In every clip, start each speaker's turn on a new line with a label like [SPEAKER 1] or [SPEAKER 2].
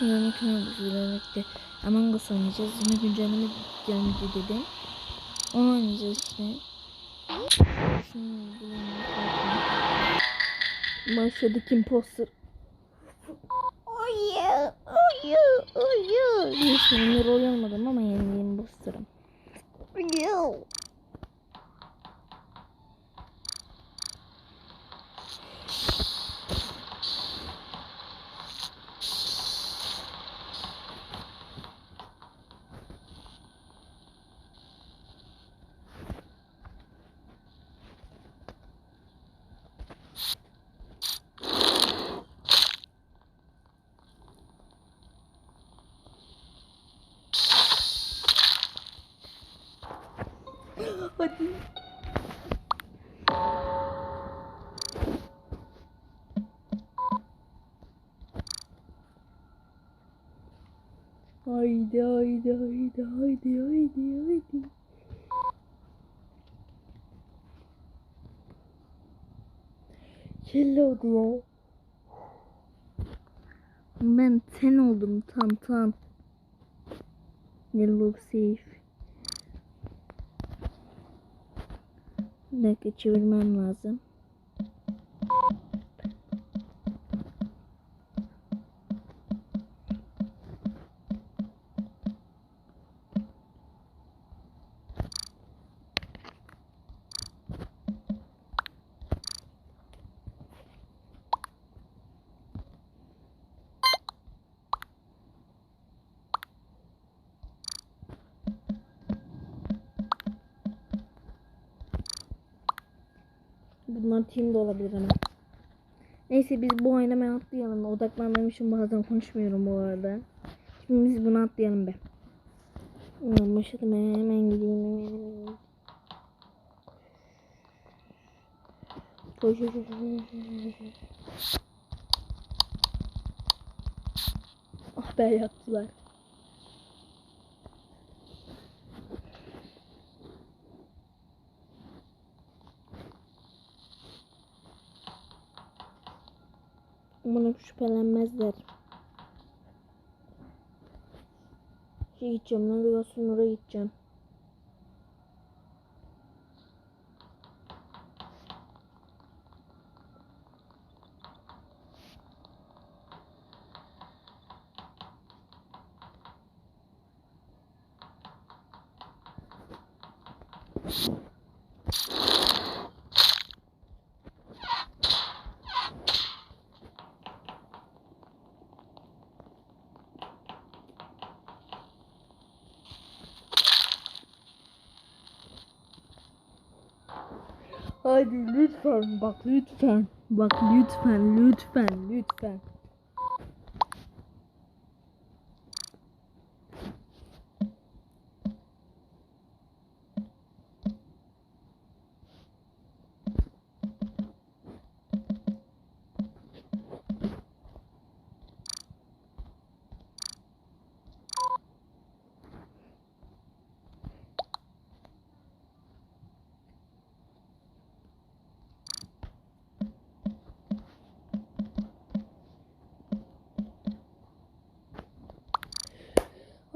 [SPEAKER 1] Yarın kanalı birlikte Among Us oynayacağız. Yine güncelleme gelmedi dedim. Onu oynayacağız işte. Bulalım. Başladık imposter. Oyu, oyu, oyu. Neyse rol olmadım ama yeni imposterım. Oyu. Hadi. Haydi haydi haydi haydi haydi haydi. Kelle oldu ya. Ben ten oldum tam tam. Yellow safe. Bir dakika çevirmem lazım. Bunlar team de olabilir ama. Neyse biz bu oynamaya atlayalım. Odaklanmam için bazen konuşmuyorum bu arada. Şimdi biz bunu atlayalım be. Başladım hemen gideyim hemen. Koş, koş. Ah be yaptılar. Umarım şüphelenmezler. Şey gideceğim, navigasyon oraya gideceğim. Hadi lütfen bak lütfen. Bak lütfen lütfen lütfen.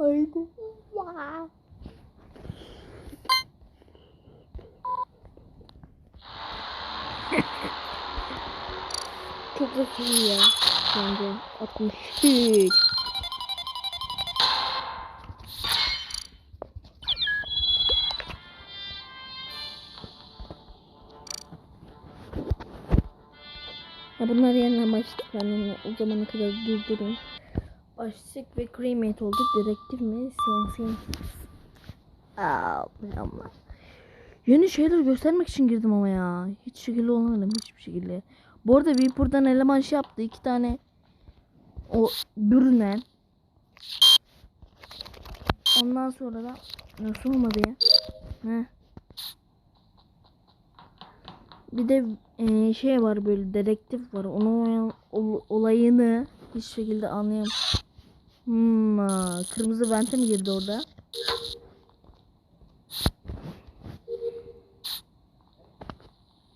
[SPEAKER 1] Haydi. Ya. Çok da iyi ya. Bence 63. Ya bunlar. Ben onu o zamana kadar durdurayım. Başlık ve cremate olduk. Dedektif mi? CNC. Aa, ama. Yeni şeyler göstermek için girdim ama ya. Hiç şekilde olamadım hiçbir şekilde. Bu arada bir buradan eleman şey yaptı. iki tane o bürünen. Ondan sonra da nasıl olmadı ya? Heh. Bir de eee, şey var böyle dedektif var. Onun ol- olayını hiç şekilde anlayamam. Hmm, kırmızı bente mi girdi orada?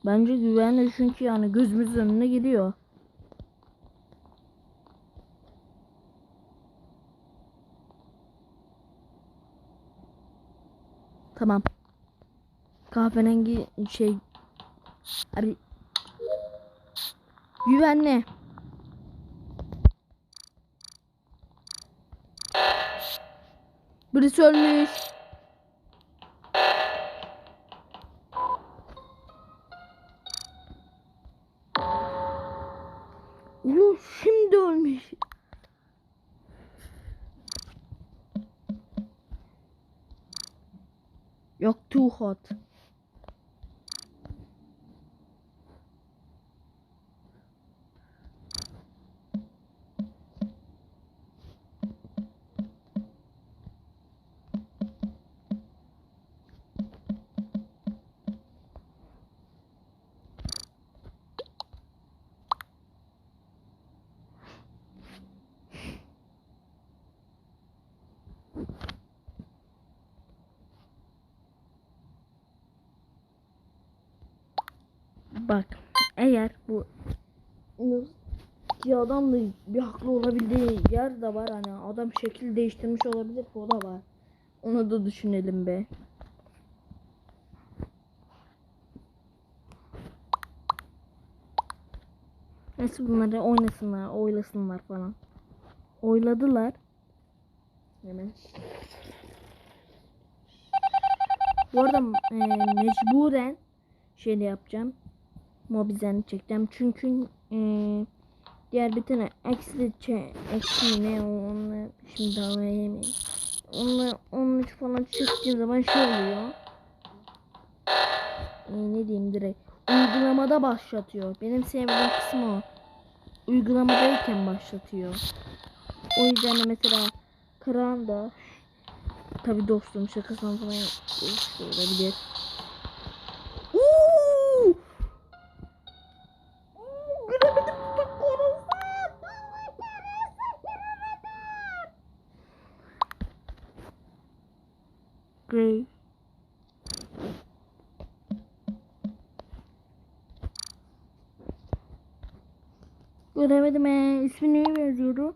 [SPEAKER 1] Bence güvenli çünkü yani gözümüzün önüne geliyor. Tamam. Kahverengi şey abi güvenli. Birisi ölmüş. Ulan şimdi ölmüş. Yok too hot. Bak eğer bu ki adam da bir haklı olabildiği yer de var hani adam şekil değiştirmiş olabilir o da var. Onu da düşünelim be. Neyse bunları oynasınlar, oylasınlar falan. Oyladılar. Hemen. Bu arada e, mecburen şeyle yapacağım. Mobizen çekeceğim. Çünkü e, diğer bir tane eksi eksi ne onu şimdi anlayayım. Onunla 13 falan çektiğim zaman şey oluyor. E, ne diyeyim direkt. Uygulamada başlatıyor. Benim sevdiğim kısmı o. Uygulamadayken başlatıyor. O yüzden de mesela Kıran da tabi dostum şakasından falan olabilir. Göremedim he. İsmi neye benziyordu?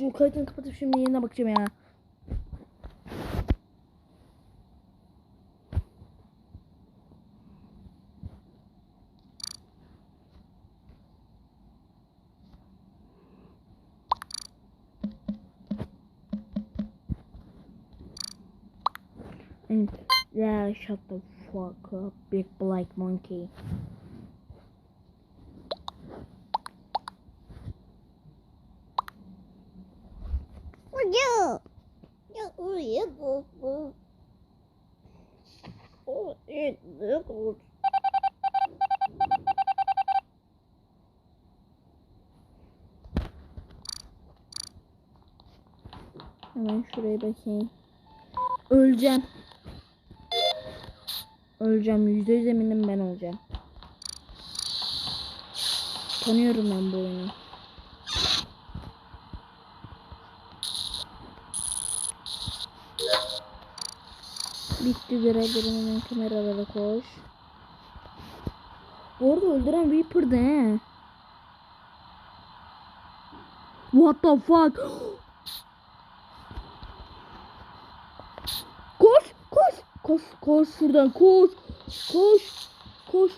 [SPEAKER 1] Dur kayıtını kapatıp şimdi yerine bakacağım ya. And yeah, shut the fuck up, big black monkey.
[SPEAKER 2] Yeah. Yeah, oh, yeah, go, go. Oh, yeah, yeah, go.
[SPEAKER 1] Hemen şuraya bakayım. Öleceğim. Öleceğim. Yüzde yüz eminim ben öleceğim. Tanıyorum ben bu oyunu. Bitti görevlerim hemen kameralara koş. Bu arada öldüren Reaper'dı he. What the fuck? Koş, koş, koş, koş şuradan koş, koş, koş.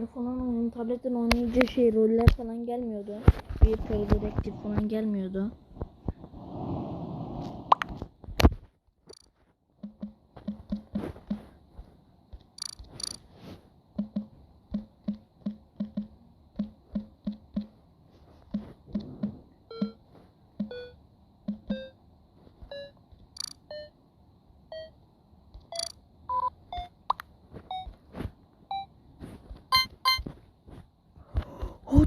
[SPEAKER 1] Telefondan oynuyorum. Tabletten oynayınca şey roller falan gelmiyordu. Bir kere dedektif falan gelmiyordu.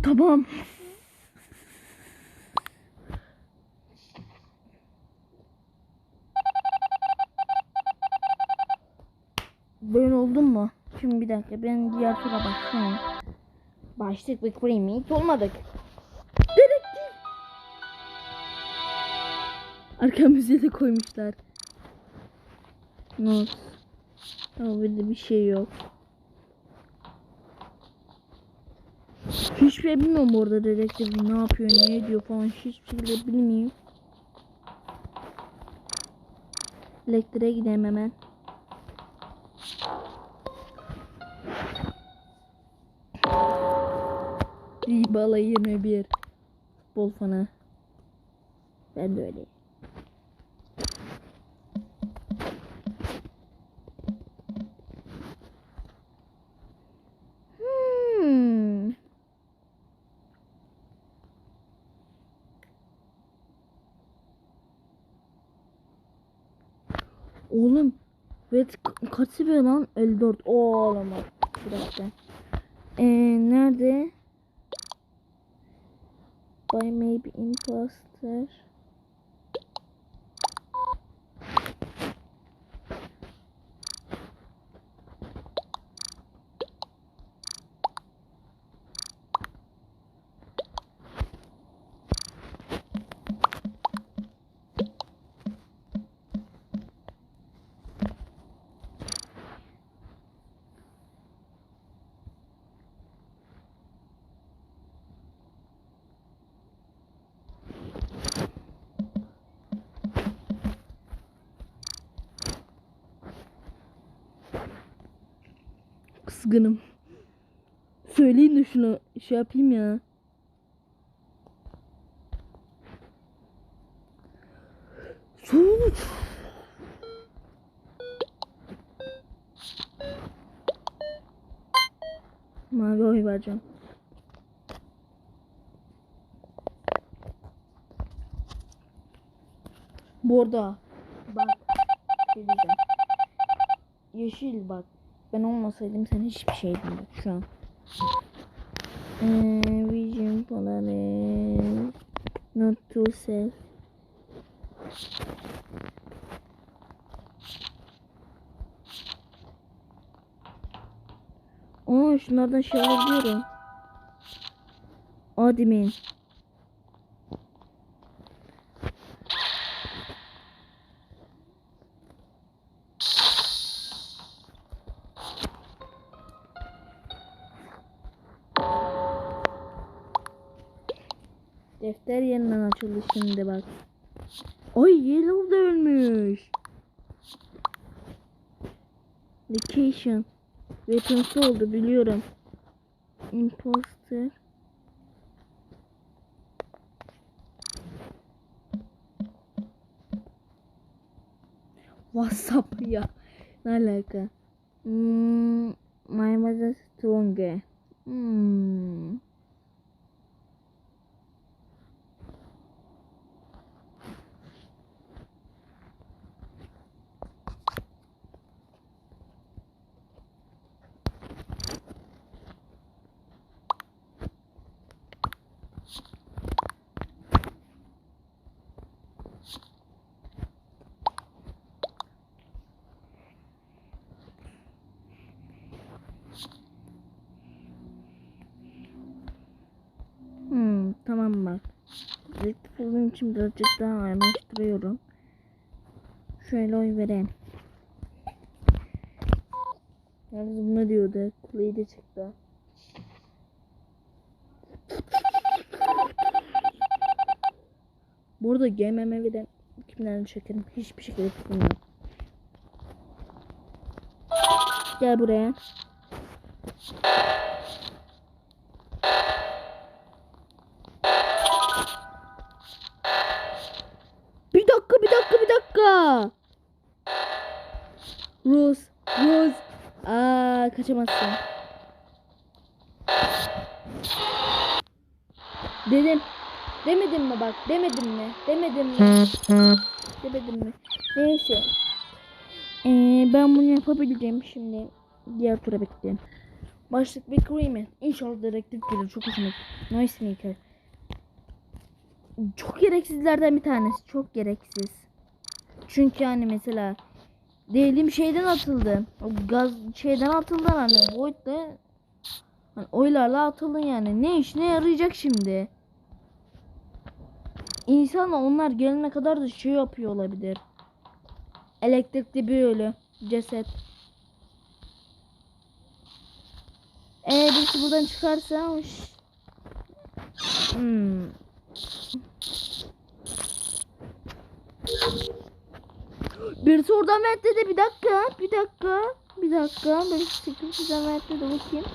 [SPEAKER 1] Tamam. Böyle oldun mu? Şimdi bir dakika ben diğer tura başlıyorum. Başlık ve creamy hiç olmadık. Dedektif. Arka müziği de koymuşlar. Not. Ama burada bir şey yok. Şey bilmiyorum orada dedektif ne yapıyor, ne ediyor falan hiçbir şekilde bilmiyorum. Elektriğe gidelim hemen. Ribala 21. Futbol fanı. Ben de öyleyim. Oğlum. Ka- kaç seviye lan? 54. Oo olamaz. Bir. Ee, nerede? By maybe imposter. Kızgınım. Söyleyin de şunu şey yapayım ya. Sonuç. Mavi oy vereceğim. Bu bak. Yeşil bak. Ben olmasaydım sen hiçbir şey değildin şu an. Ee, vision ee, not to self. Aa şunlardan şey alabiliyorum. Admin. Defter yeniden açıldı şimdi bak. Ay Yellow da ölmüş. Vacation. Weapons'ı oldu biliyorum. Imposter. WhatsApp ya. Ne alaka? Hmm, my mother stronger. Hmm. Hmm, tamam bak. Dedektif olduğum için birazcık daha araştırıyorum. Şöyle oy vereyim. Yalnız bu ne diyordu? Kuleyi de çıktı. Burada GMM'den kimlerini çekerim? Hiçbir şekilde yok. Gel buraya. Rus. Rus. Aa kaçamazsın. Dedim. Demedim mi bak? Demedim mi? Demedim mi? Demedim mi? Neyse. Ee, ben bunu yapabileceğim şimdi. Diğer tura bekleyelim. Başlık bir Creamy. İnşallah dedektif gelir. Çok hoşuma gitti. Noise Maker. Çok gereksizlerden bir tanesi. Çok gereksiz. Çünkü hani mesela diyelim şeyden atıldı. O gaz şeyden atıldı hani. Void'de hani oylarla atıldın yani. Ne işine yarayacak şimdi? İnsan onlar gelene kadar da şey yapıyor olabilir. Elektrikli bir ölü. Ceset. Eğer birisi buradan çıkarsa hoş. Hmm. Birisi oradan ventledi. Bir dakika. Bir dakika. Bir dakika. Birisi security'den ventledi. Bakayım.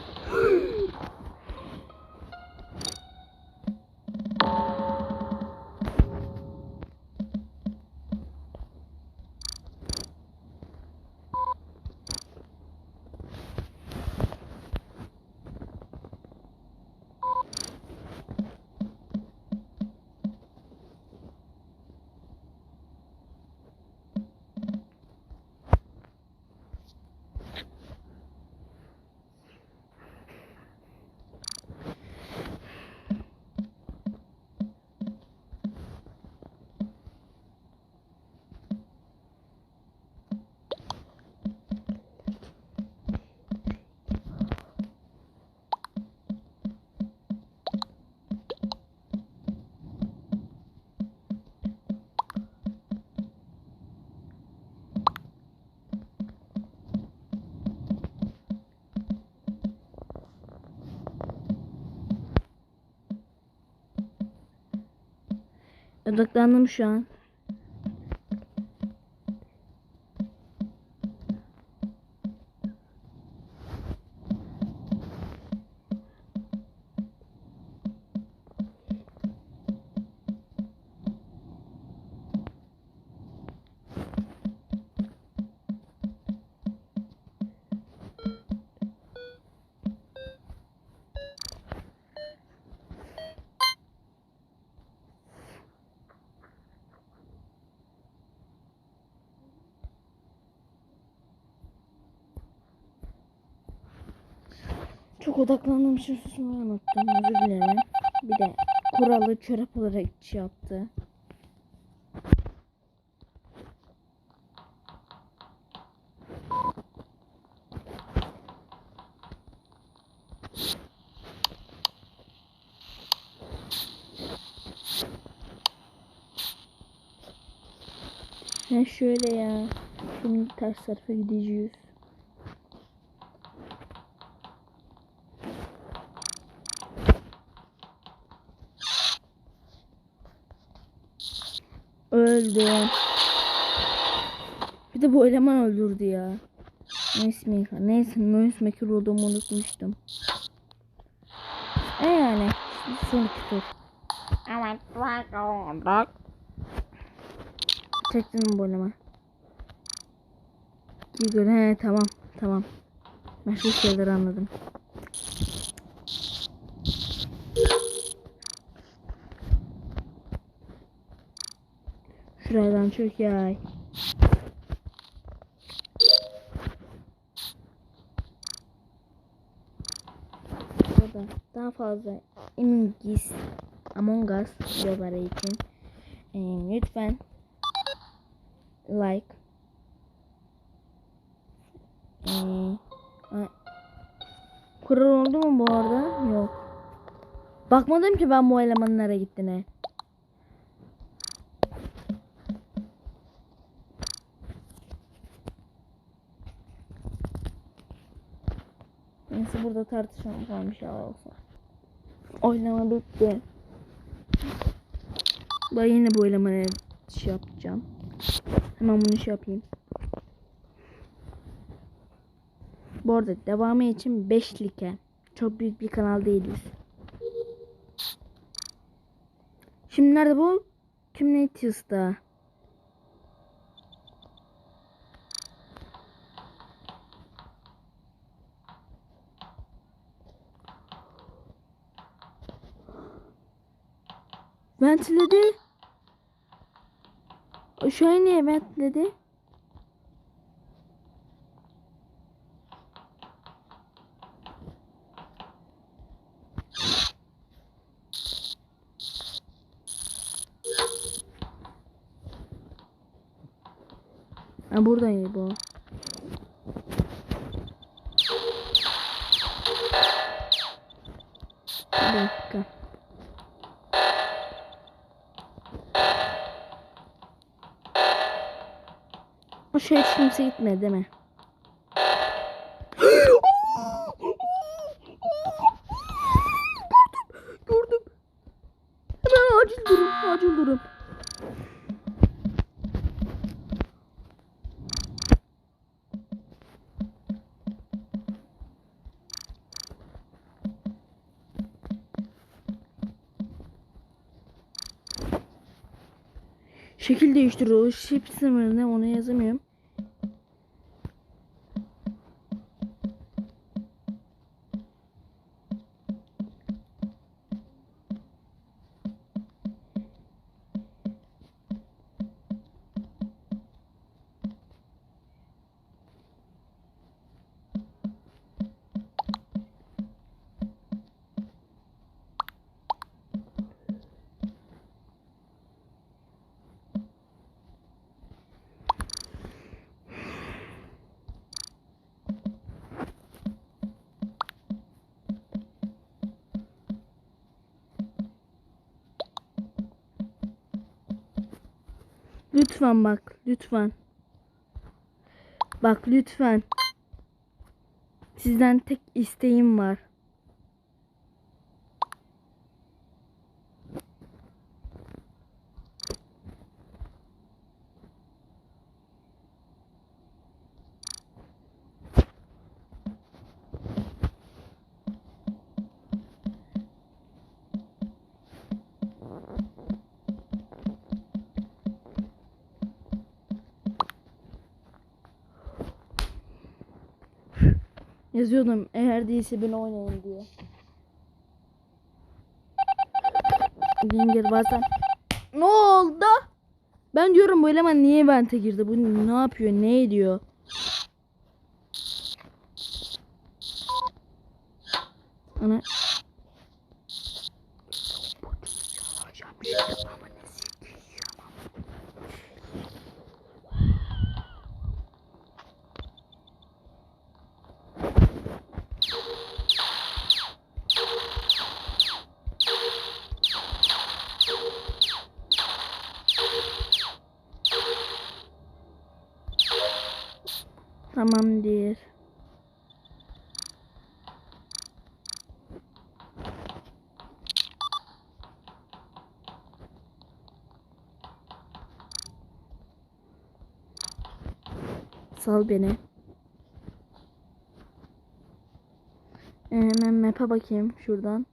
[SPEAKER 1] Odaklandım şu an. Çok odaklandığım için susmayı unuttum. Özür dilerim. Bir de kuralı çorap olarak şey yaptı. Ha şöyle ya. Şimdi ters tarafa gideceğiz. Öldü. Bir de bu eleman öldürdü ya. Neyse Maker. Neyse Noise Maker olduğumu unutmuştum. E yani. Son iki tur. Mi bu eleman? Giger he tamam tamam. Başka şeyler anladım. Çok yay. Burada daha fazla Us, Among Us videoları için e, lütfen like e, kural oldu mu bu arada? Yok. Bakmadım ki ben bu elemanın nereye gittiğine. Neyse burada tartışma bir şey olsa. Oylama bitti. Ben yine bu oylamaya şey yapacağım. Hemen bunu şey yapayım. Bu arada devamı için 5 like. Çok büyük bir kanal değiliz. Şimdi nerede bu? Community's'da. Ventledi. Aşağı niye ventledi? Ha buradan iyi bu. Kimse gitmedi değil mi? gördüm. Hemen acil durum, acil durum. Şekil değiştiriyor. Şip sınırı ne onu yazamıyorum. Lütfen bak, lütfen. Bak lütfen. Sizden tek isteğim var. Yazıyordum eğer değilse beni oynayın diye. Ginger bazen ne oldu? Ben diyorum bu eleman niye vente girdi? Bu ne yapıyor? Ne ediyor? Ana Sal beni. Hemen map'e bakayım şuradan.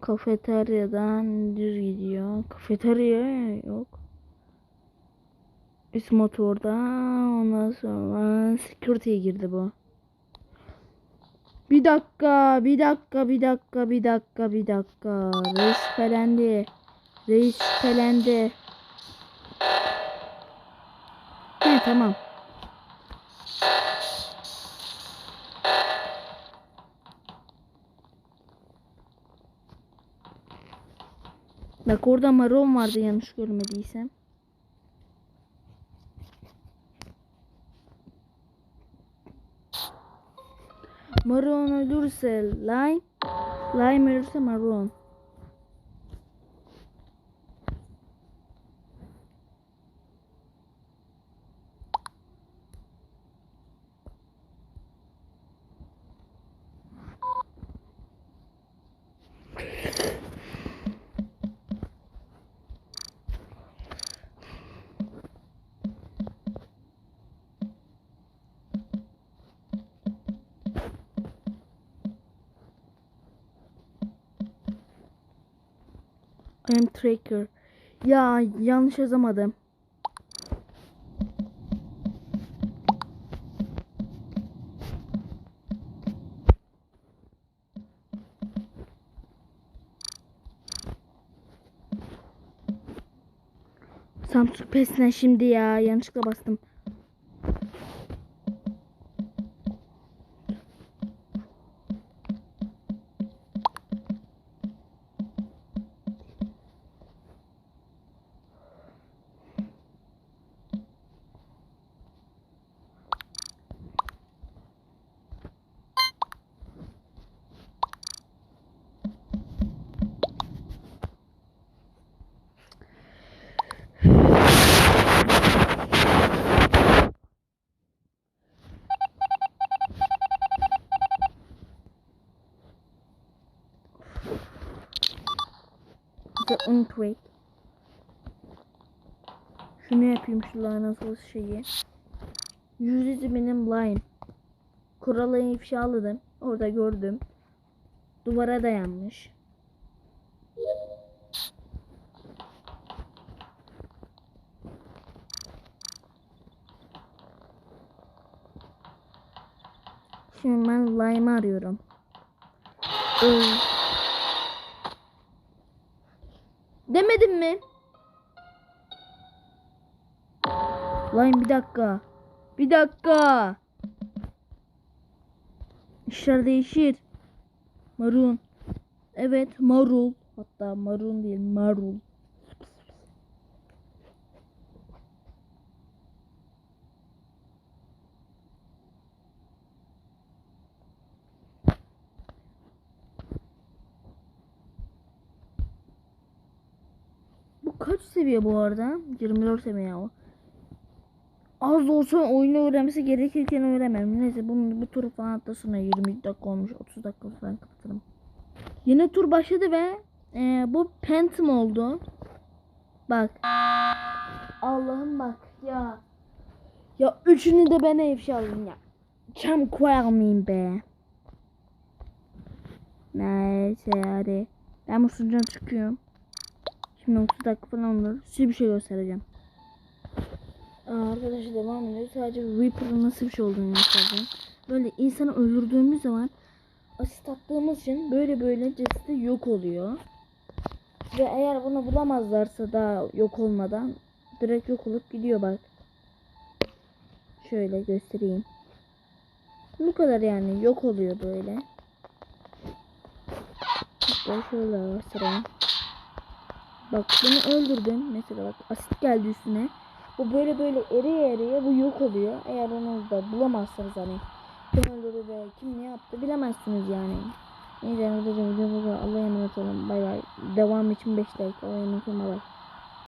[SPEAKER 1] Kafeteryadan düz gidiyor. Kafeterya yok. Üst motorda ondan sonra security'ye girdi bu. Bir dakika, bir dakika, bir dakika, bir dakika, bir dakika. Reis şüphelendi. Reis şüphelendi. He tamam. Bak orada maron vardı yanlış görmediysem. Maron ölürse Lime. Lime ölürse Maron. Am tracker. Ya yanlış yazamadım. Samsung pesine şimdi ya. Yanlışlıkla bastım. The Unquake. Şunu yapayım şu lanet olası şeyi. Yüzücü benim line. Kuralı ifşaladım. Orada gördüm. Duvara dayanmış. Şimdi ben Lime'ı arıyorum. Ee, Demedim mi? Lime bir dakika. Bir dakika. İşler değişir. Marun. Evet marul. Hatta marun değil marul. Bu kaç seviye bu arada? 24 seviye o. Az da olsa oyunu öğrenmesi gerekirken öğrenemem. Neyse bunun bu tur falan hatta sonra 20 dakika olmuş 30 dakika falan kapatırım. Yeni tur başladı ve e, bu Phantom oldu. Bak. Allah'ım bak ya. Ya üçünü de ben ifşaladım ya. Çam koyalım be. Neyse hadi. Ben bu sunucudan çıkıyorum. Şimdi 30 dakika falan olur. Size bir şey göstereceğim. Arkadaşlar devam ediyor. Sadece Reaper'ın nasıl bir şey olduğunu göstereceğim. Böyle insanı öldürdüğümüz zaman asist attığımız için böyle böyle cesedi yok oluyor. Ve eğer bunu bulamazlarsa daha yok olmadan direkt yok olup gidiyor bak. Şöyle göstereyim. Bu kadar yani yok oluyor böyle. Hatta şöyle göstereyim. Bak bunu öldürdüm. Mesela bak asit geldi üstüne. Bu böyle böyle eriye eriye bu yok oluyor. Eğer onu da bulamazsanız hani kim öldürdü ve kim ne yaptı bilemezsiniz yani. Neyse arkadaşlar video bu kadar. Allah'a emanet olun. Bay bay. Devam için 5 dakika. Allah'a emanet olun. Bay bay.